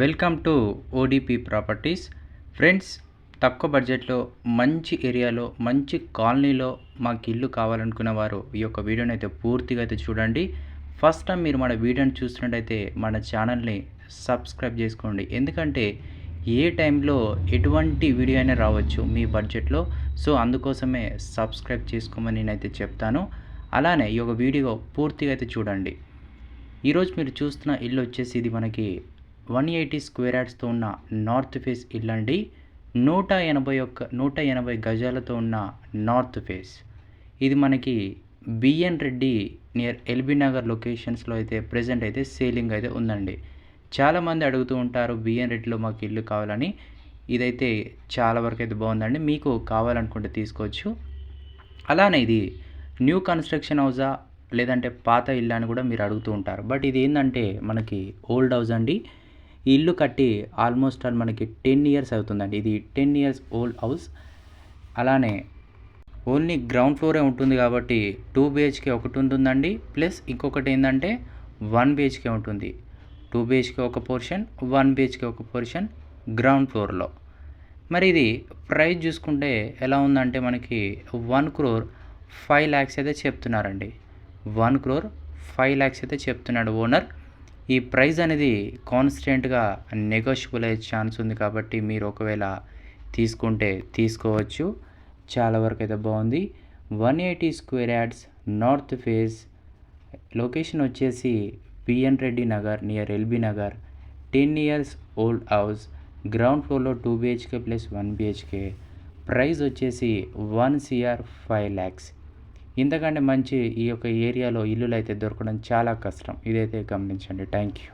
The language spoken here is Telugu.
Welcome to ODP properties. Friends తక్కువ బడ్జెట్లో మంచి ఏరియాలో మంచి కాలనీలో మాకు ఇల్లు కావాలనుకున్న వారు ఈ యొక్క వీడియోని అయితే పూర్తిగా అయితే చూడండి. ఫస్ట్ టైం మీరు మన వీడియోని చూస్తున్నట్టయితే మన ఛానల్ని సబ్స్క్రైబ్ చేసుకోండి. ఎందుకంటే ఏ టైంలో ఎటువంటి వీడియో అయినా రావచ్చు మీ బడ్జెట్లో. సో అందుకోసమే సబ్స్క్రైబ్ చేసుకోమని నేనైతే చెప్తాను. అలానే ఈ యొక్క వీడియో పూర్తిగా అయితే చూడండి. ఈరోజు మీరు చూస్తున్న ఇల్లు వచ్చేసి ఇది మనకి వన్ ఎయిటీ స్క్వేర్ యార్డ్స్తో ఉన్న నార్త్ ఫేస్ ఇల్లు అండి నూట ఎనభై ఒక్క నూట ఎనభై గజాలతో ఉన్న నార్త్ ఫేస్. ఇది మనకి BN Reddy near LB Nagar లొకేషన్స్లో అయితే ప్రజెంట్ అయితే సేలింగ్ అయితే ఉందండి. చాలామంది అడుగుతూ ఉంటారు బిఎన్ రెడ్డిలో మాకు ఇల్లు కావాలని. ఇదైతే చాలా వరకు అయితే బాగుందండి. మీకు కావాలనుకుంటే తీసుకోవచ్చు. అలానే ఇది న్యూ కన్స్ట్రక్షన్ హౌజా లేదంటే పాత ఇల్లు అని కూడా మీరు అడుగుతూ ఉంటారు. బట్ ఇది ఏంటంటే మనకి ఓల్డ్ హౌస్ అండి. ఈ ఇల్లు కట్టి ఆల్మోస్ట్ ఆల్ మనకి టెన్ ఇయర్స్ అవుతుందండి. ఇది టెన్ ఇయర్స్ ఓల్డ్ హౌస్. అలానే ఓన్లీ గ్రౌండ్ ఫ్లోరే ఉంటుంది కాబట్టి టూ బిహెచ్కే ఒకటి ఉంటుందండి. ప్లస్ ఇంకొకటి ఏంటంటే వన్ బిహెచ్కే ఉంటుంది. టూ బిహెచ్కే ఒక పోర్షన్ వన్ బిహెచ్కే ఒక పోర్షన్ గ్రౌండ్ ఫ్లోర్లో. మరి ఇది ప్రైస్ చూసుకుంటే ఎలా ఉందంటే మనకి వన్ క్రోర్ ఫైవ్ ల్యాక్స్ అయితే చెప్తున్నారండి. వన్ క్రోర్ ఫైవ్ ల్యాక్స్ అయితే చెప్తున్నాడు ఓనర్. ఈ ప్రైజ్ అనేది కాన్స్టెంట్గా నెగోషియబుల్ అయ్యే ఛాన్స్ ఉంది కాబట్టి మీరు ఒకవేళ తీసుకుంటే తీసుకోవచ్చు. చాలా వరకు అయితే బాగుంది. One eighty square yards north face. Location వచ్చేసి PN Reddy Nagar near LB Nagar. Ten years old house. Ground ఫ్లోర్లో two BHK plus one BHK. Price వచ్చేసి వన్ సిఆర్ ఫైవ్ ల్యాక్స్. ఇంతకంటే మంచి ఈ యొక్క ఏరియాలో ఇల్లులు అయితే దొరకడం చాలా కష్టం. ఇదైతే గమనించండి. Thank you